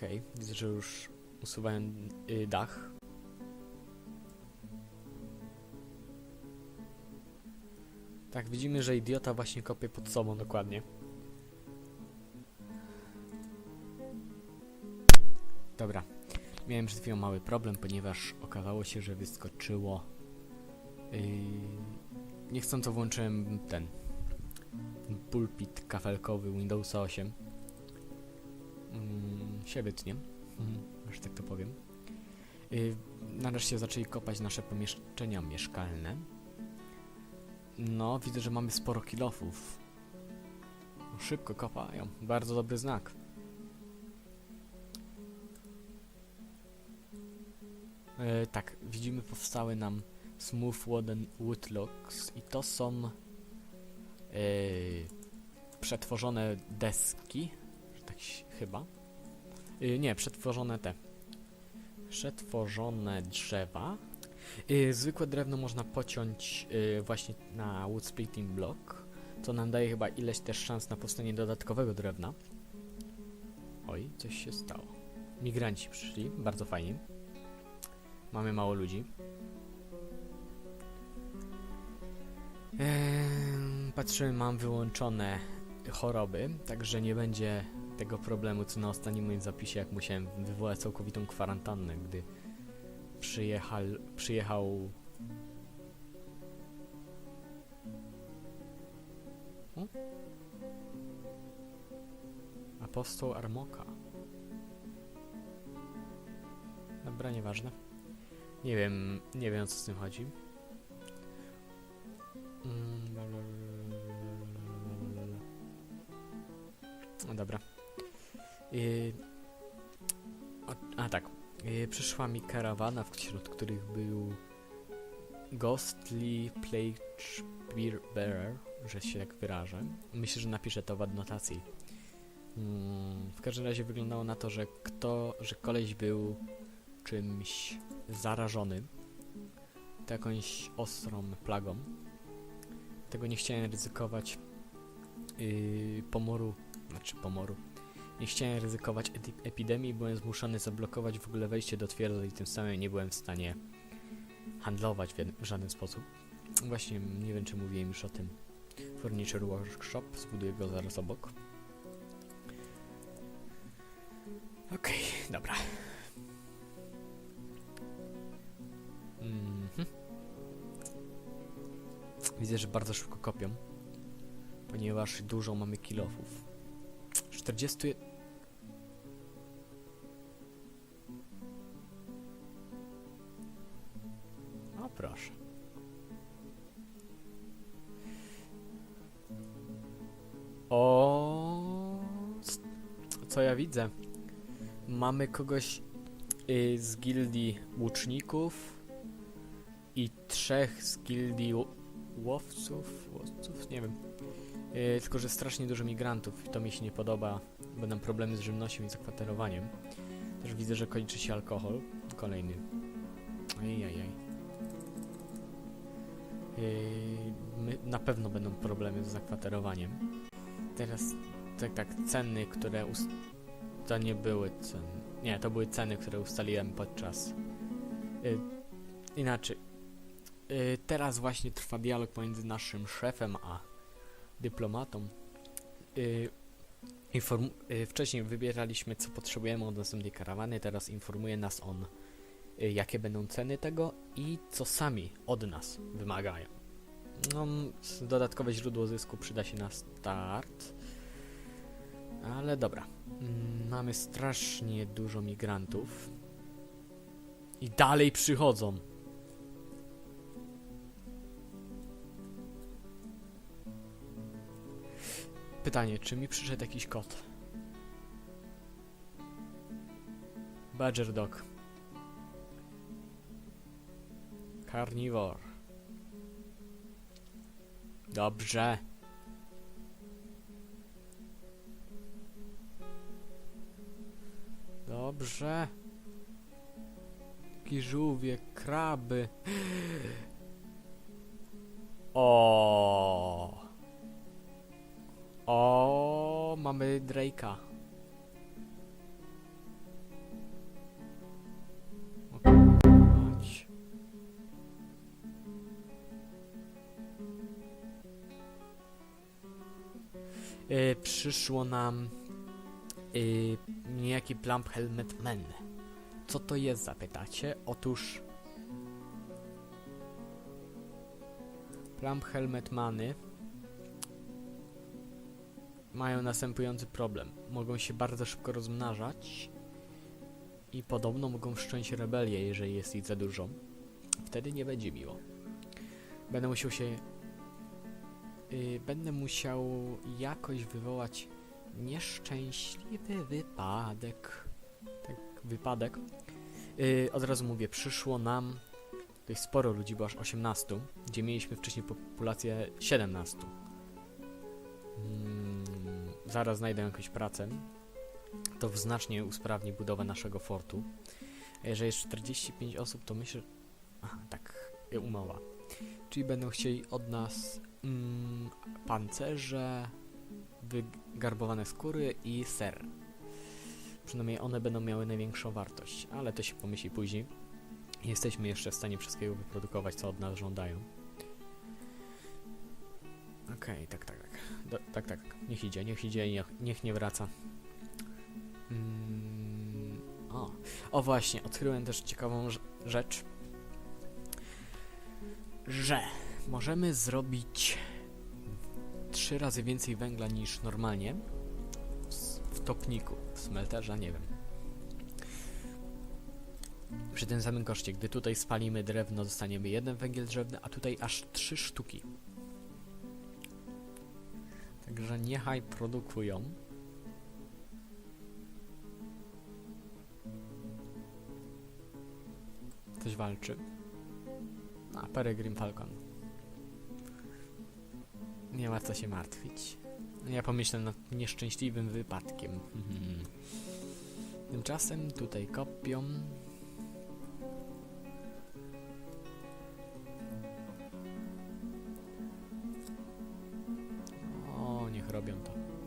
Okej, widzę, że już usuwają y, dach. Tak, widzimy, że idiota właśnie kopie pod sobą dokładnie. Dobra. Miałem przed chwilą mały problem, ponieważ okazało się, że wyskoczyło. Yy, niechcąco włączyłem ten pulpit kafelkowy Windowsa 8. Mm, się wytnie, mhm, że tak to powiem. Yy, nareszcie zaczęli kopać nasze pomieszczenia mieszkalne. No, widzę, że mamy sporo kilofów. Szybko kopają. Bardzo dobry znak. E, tak, widzimy powstały nam Smooth Wooden Woodlocks i to są e, przetworzone deski, tak chyba. E, nie, przetworzone te. Przetworzone drzewa. E, zwykłe drewno można pociąć e, właśnie na wood splitting block, co nam daje chyba ileś też szans na powstanie dodatkowego drewna. Oj, coś się stało. Migranci przyszli, bardzo fajnie. Mamy mało ludzi. Ehm, patrzymy, mam wyłączone choroby, także nie będzie tego problemu, co na ostatnim moim zapisie, jak musiałem wywołać całkowitą kwarantannę, gdy przyjechał, przyjechał... O? Apostoł Armoka. Dobra, nieważne. Nie wiem, nie wiem o co z tym chodzi. Mm, Yy, a tak. Yy, przyszła mi karawana, wśród których był Ghostly Plage Beer Bearer, że się tak wyrażę. Myślę, że napiszę to w adnotacji. Mm, w każdym razie wyglądało na to, że kto, że koleś był czymś zarażony jakąś ostrą plagą. Tego nie chciałem ryzykować yy, pomoru, znaczy pomoru. Nie chciałem ryzykować epidemii, byłem zmuszony zablokować w ogóle wejście do twierdzy i tym samym nie byłem w stanie handlować w, w żaden sposób. Właśnie nie wiem czy mówiłem już o tym. Furniture Workshop, zbuduję go zaraz obok. Okej, dobra. Mhm. Widzę, że bardzo szybko kopią, ponieważ dużo mamy kilofów. 40. proszę. O, co ja widzę? Mamy kogoś y, z gildii łuczników i trzech z gildii łowców, łowców, nie wiem. Yy, tylko, że strasznie dużo migrantów i to mi się nie podoba. Będą problemy z żywnością i zakwaterowaniem. Też widzę, że kończy się alkohol. Kolejny. Yy, my, na pewno będą problemy z zakwaterowaniem. Teraz, tak, tak, ceny, które ust... To nie były ceny. Nie, to były ceny, które ustaliłem podczas... Yy, inaczej. Yy, teraz właśnie trwa dialog pomiędzy naszym szefem a dyplomatą. Yy, inform- yy, wcześniej wybieraliśmy, co potrzebujemy od następnej karawany, teraz informuje nas on, yy, jakie będą ceny tego i co sami od nas wymagają. No, dodatkowe źródło zysku przyda się na start. Ale dobra. Mm, Mamy strasznie dużo migrantów. I dalej przychodzą. Pytanie, czy mi przyszedł jakiś kot? Badger Dog. Carnivore. Dobrze. Dobrze. Taki żółwie, kraby. O. O, mamy Drake'a. Y, przyszło nam y, niejaki Plump Helmet Man. Co to jest, zapytacie? Otóż Plump Helmet Many mają następujący problem. Mogą się bardzo szybko rozmnażać i podobno mogą wszcząć rebelię, jeżeli jest ich za dużo. Wtedy nie będzie miło. Będę musiał się... Yy, będę musiał jakoś wywołać nieszczęśliwy wypadek. Tak, wypadek. Yy, od razu mówię, przyszło nam dość sporo ludzi, bo aż 18, gdzie mieliśmy wcześniej populację 17. Mm, zaraz znajdę jakąś pracę. To znacznie usprawni budowę naszego fortu. Jeżeli jest 45 osób, to myślę... Aha, tak, umowa. Czyli będą chcieli od nas mm, pancerze, wygarbowane skóry i ser. Przynajmniej one będą miały największą wartość, ale to się pomyśli później. Jesteśmy jeszcze w stanie wszystkiego wyprodukować, co od nas żądają. Okej, tak, tak, tak. Do, tak, tak. Niech idzie, niech idzie i niech, niech nie wraca. Mm, o. o, właśnie, odkryłem też ciekawą rz- rzecz. Że możemy zrobić trzy razy więcej węgla niż normalnie w, topniku, w smelterza, nie wiem. Przy tym samym koszcie, gdy tutaj spalimy drewno, dostaniemy jeden węgiel drzewny, a tutaj aż trzy sztuki. Także niechaj produkują. Ktoś walczy. A, Peregrine Falcon. Nie ma co się martwić. Ja pomyślę nad nieszczęśliwym wypadkiem. Tymczasem tutaj kopią. O, niech robią to.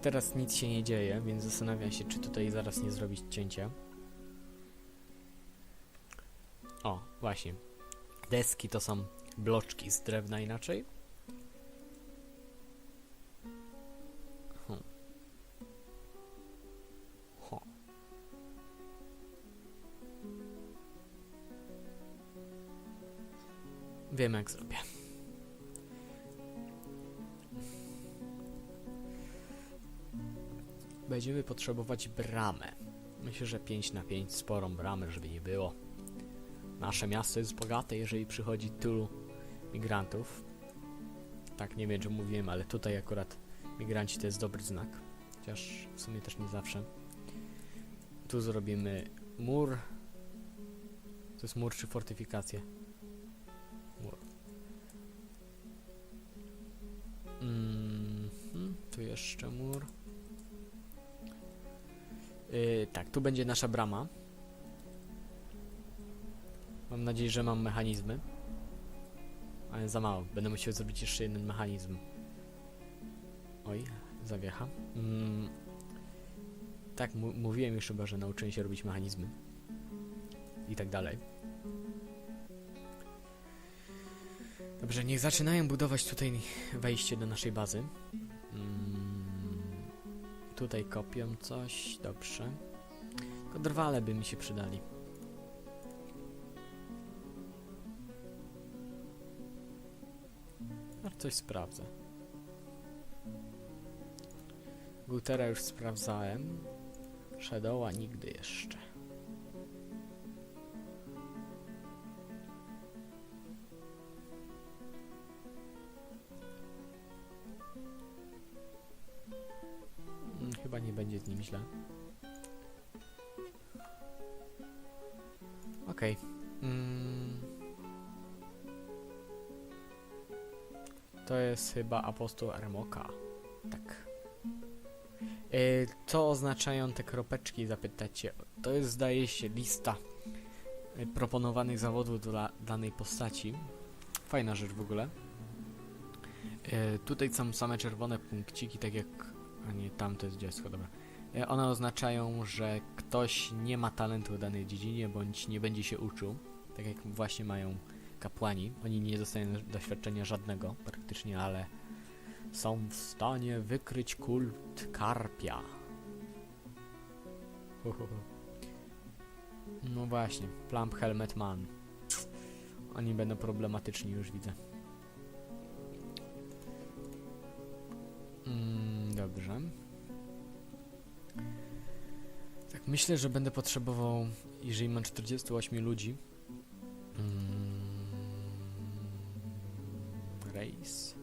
Teraz nic się nie dzieje, więc zastanawiam się, czy tutaj zaraz nie zrobić cięcia. O, właśnie. Deski to są bloczki z drewna inaczej. Hmm. Ho. Wiem jak zrobię. Będziemy potrzebować bramę. Myślę, że 5 na 5 sporą bramę, żeby nie było. Nasze miasto jest bogate, jeżeli przychodzi tylu migrantów. Tak, nie wiem, czy mówiłem, ale tutaj akurat migranci to jest dobry znak. Chociaż w sumie też nie zawsze. Tu zrobimy mur. To jest mur czy fortyfikację? Mur. Mhm, tu jeszcze mur. Yy, tak, tu będzie nasza brama. Mam nadzieję, że mam mechanizmy. Ale za mało. Będę musiał zrobić jeszcze jeden mechanizm. Oj, zawiecha. Mm, tak, mówiłem już chyba, że nauczyłem się robić mechanizmy. I tak dalej. Dobrze, niech zaczynają budować tutaj wejście do naszej bazy. Mm, tutaj kopią coś, dobrze. Tylko drwale by mi się przydali. No, coś sprawdzę. Gutera już sprawdzałem. Shadowa nigdy jeszcze. Będzie z nim źle. Okej. Mm. To jest chyba apostoł Armoka. Tak. E, co oznaczają te kropeczki, zapytacie? To jest, zdaje się, lista e, proponowanych zawodów dla danej postaci. Fajna rzecz w ogóle. E, tutaj są same czerwone punkciki, tak jak... A nie, tam to jest dziecko, dobra. E, One oznaczają, że ktoś nie ma talentu w danej dziedzinie, bądź nie będzie się uczył, tak jak właśnie mają kapłani. Oni nie dostają doświadczenia żadnego praktycznie, ale są w stanie wykryć kult karpia. No właśnie, Plump Helmet Man. Oni będą problematyczni, już widzę. Mm, dobrze. Tak, myślę, że będę potrzebował, jeżeli mam 48 ludzi. Mm, rejs.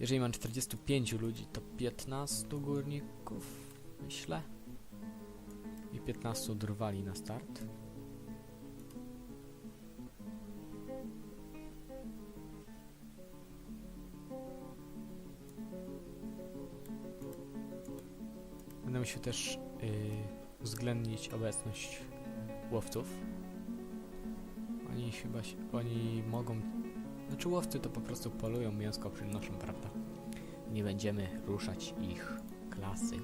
Jeżeli mam 45 ludzi, to 15 górników, myślę. I 15 drwali na start. Będę musiał też yy, uwzględnić obecność łowców. Oni chyba się, oni mogą. Znaczy łowcy to po prostu polują mięsko przynoszą, prawda? Nie będziemy ruszać ich klasy.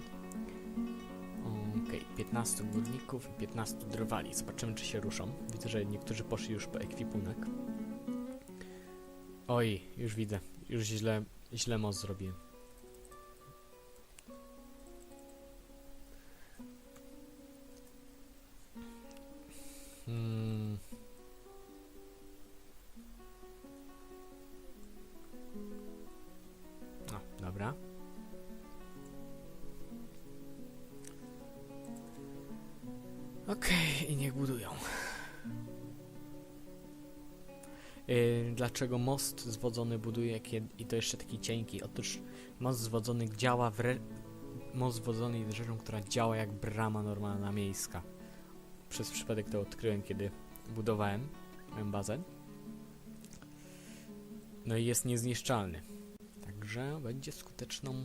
Okej, 15 górników i 15 drwali. Zobaczymy czy się ruszą. Widzę, że niektórzy poszli już po ekwipunek. Oj, już widzę. Już źle, źle most zrobiłem. Okej, i niech budują. Yy, dlaczego most zwodzony buduje kiedy, i to jeszcze taki cienki? Otóż most zwodzony działa w re... Most zwodzony jest rzeczą, która działa jak brama normalna miejska. Przez przypadek to odkryłem, kiedy budowałem moją bazę. No i jest niezniszczalny. Także będzie skuteczną,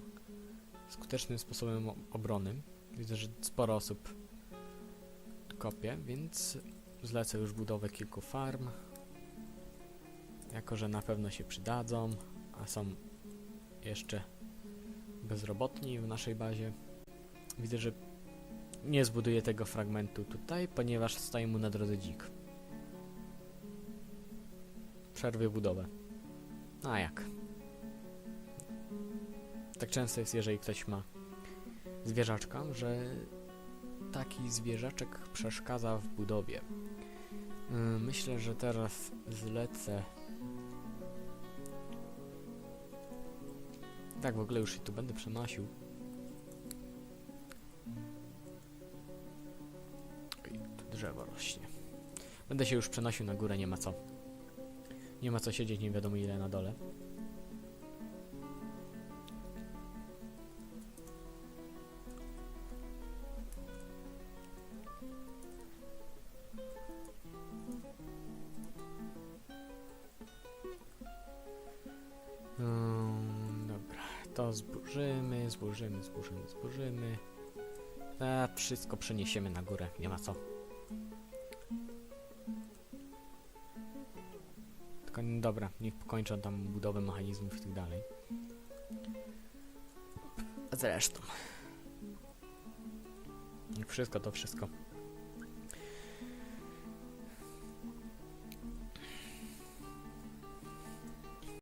skutecznym sposobem obrony. Widzę, że sporo osób kopie, więc zlecę już budowę kilku farm. Jako, że na pewno się przydadzą, a są jeszcze bezrobotni w naszej bazie. Widzę, że nie zbuduję tego fragmentu tutaj, ponieważ stoi mu na drodze dzik. Przerwie budowę. A jak? Tak często jest, jeżeli ktoś ma zwierzaczka, że taki zwierzaczek przeszkadza w budowie. Yy, Myślę, że teraz zlecę. Tak, w ogóle już się tu będę przenosił. Oj, tu drzewo rośnie. Będę się już przenosił na górę, nie ma co. Nie ma co siedzieć nie wiadomo ile na dole. Zburzymy, zburzymy, zburzymy. A wszystko przeniesiemy na górę, nie ma co. Tylko n- dobra, niech pokończą tam budowę mechanizmów i tak dalej. Zresztą. Wszystko to wszystko